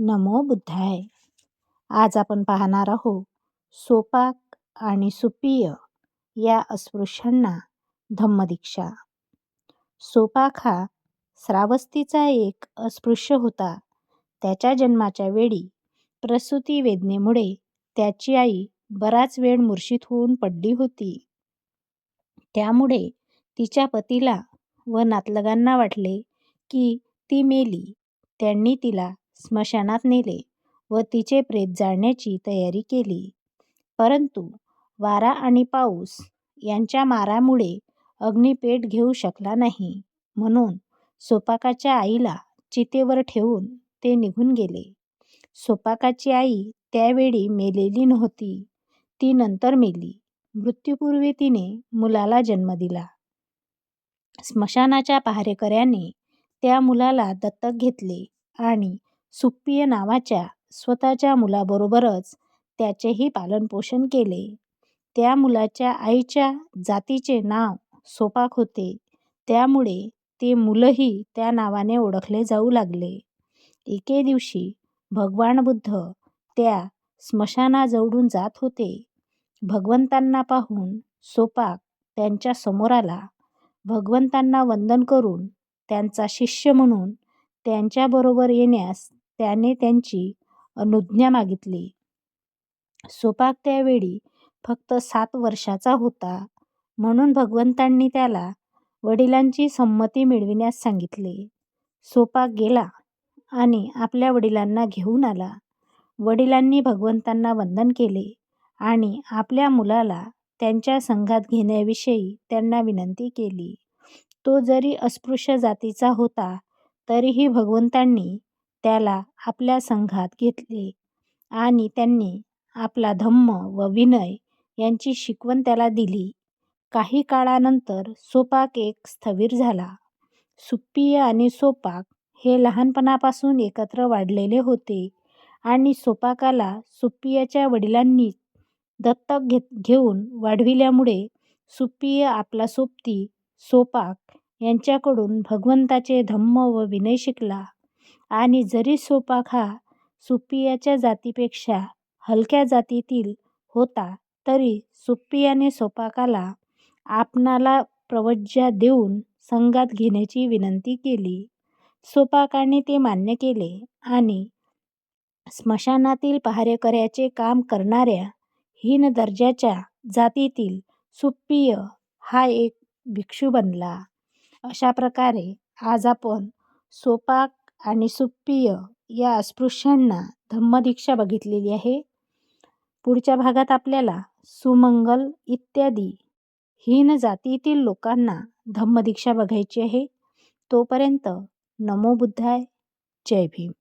नमो बुद्धाय. आज आपण पाहणार आहोत सोपाक आणि सुपीय या अस्पृश्यांना धम्मदीक्षा. सोपाक हा श्रावस्तीचा एक अस्पृश्य होता. त्याच्या जन्माच्या वेळी प्रसूती वेदनेमुळे त्याची आई बराच वेळ मूर्छित होऊन पडली होती. त्यामुळे तिच्या पतीला व नातलगांना वाटले की ती मेली. त्यांनी तिला स्मशानात नेले व तिचे प्रेत जाळण्याची तयारी केली. परंतु वारा आणि पाऊस यांच्या मारामुळे अग्निपेट घेऊ शकला नाही. म्हणून सोपाकाच्या आईला चितेवर ठेवून ते निघून गेले. सोपाकाची आई त्यावेळी मेलेली नव्हती. ती नंतर मेली. मृत्यूपूर्वी तिने मुलाला जन्म दिला. स्मशानाच्या पहारेकऱ्याने त्या मुलाला दत्तक घेतले आणि सुप्पिय नावाच्या स्वतःच्या मुलाबरोबरच त्याचेही पालनपोषण केले. त्या मुलाच्या आईच्या जातीचे नाव सोपाक होते. त्यामुळे ते मुलंही त्या नावाने ओळखले जाऊ लागले. एके दिवशी भगवान बुद्ध त्या स्मशानाजवळून जात होते. भगवंतांना पाहून सोपाक त्यांच्यासमोर आला. भगवंतांना वंदन करून त्यांचा शिष्य म्हणून त्यांच्याबरोबर येण्यास त्याने त्यांची अनुज्ञा मागितली. सोपाक त्यावेळी फक्त सात वर्षाचा होता म्हणून भगवंतांनी त्याला वडिलांची संमती मिळविण्यास सांगितले. सोपाक गेला आणि आपल्या वडिलांना घेऊन आला. वडिलांनी भगवंतांना वंदन केले आणि आपल्या मुलाला त्यांच्या संघात घेण्याविषयी त्यांना विनंती केली. तो जरी अस्पृश्य जातीचा होता तरीही भगवंतांनी त्याला आपल्या संघात घेतले आणि त्यांनी आपला धम्म व विनय यांची शिकवण त्याला दिली. काही काळानंतर सोपाक एक स्थविर झाला. सुप्पिय आणि सोपाक हे लहानपणापासून एकत्र वाढलेले होते आणि सोपाकाला सुप्पियच्या वडिलांनीच दत्तक घे घेऊन वाढविल्यामुळे सुप्पिय आपला सोबती सोपाक यांच्याकडून भगवंताचे धम्म व विनय शिकला. आणि जरी सोपाक हा सुप्पियाच्या जातीपेक्षा हलक्या जातीतील होता तरी सुप्पियाने सोपाकाला आपणाला प्रवज्या देऊन संघात घेण्याची विनंती केली. सोपाकाने ते मान्य केले आणि स्मशानातील पहारेकऱ्याचे काम करणाऱ्या हीन दर्जाच्या जातीतील सुप्पिय हा एक भिक्षू बनला. अशा प्रकारे आज आपण सोपाक आणि सुप्पिय या अस्पृश्यांना धम्मदीक्षा बघितलेली आहे. पुढच्या भागात आपल्याला सुमंगल इत्यादी हीन जातीतील लोकांना धम्मदीक्षा बघायची आहे. तोपर्यंत नमो बुद्धाय. जय भीम.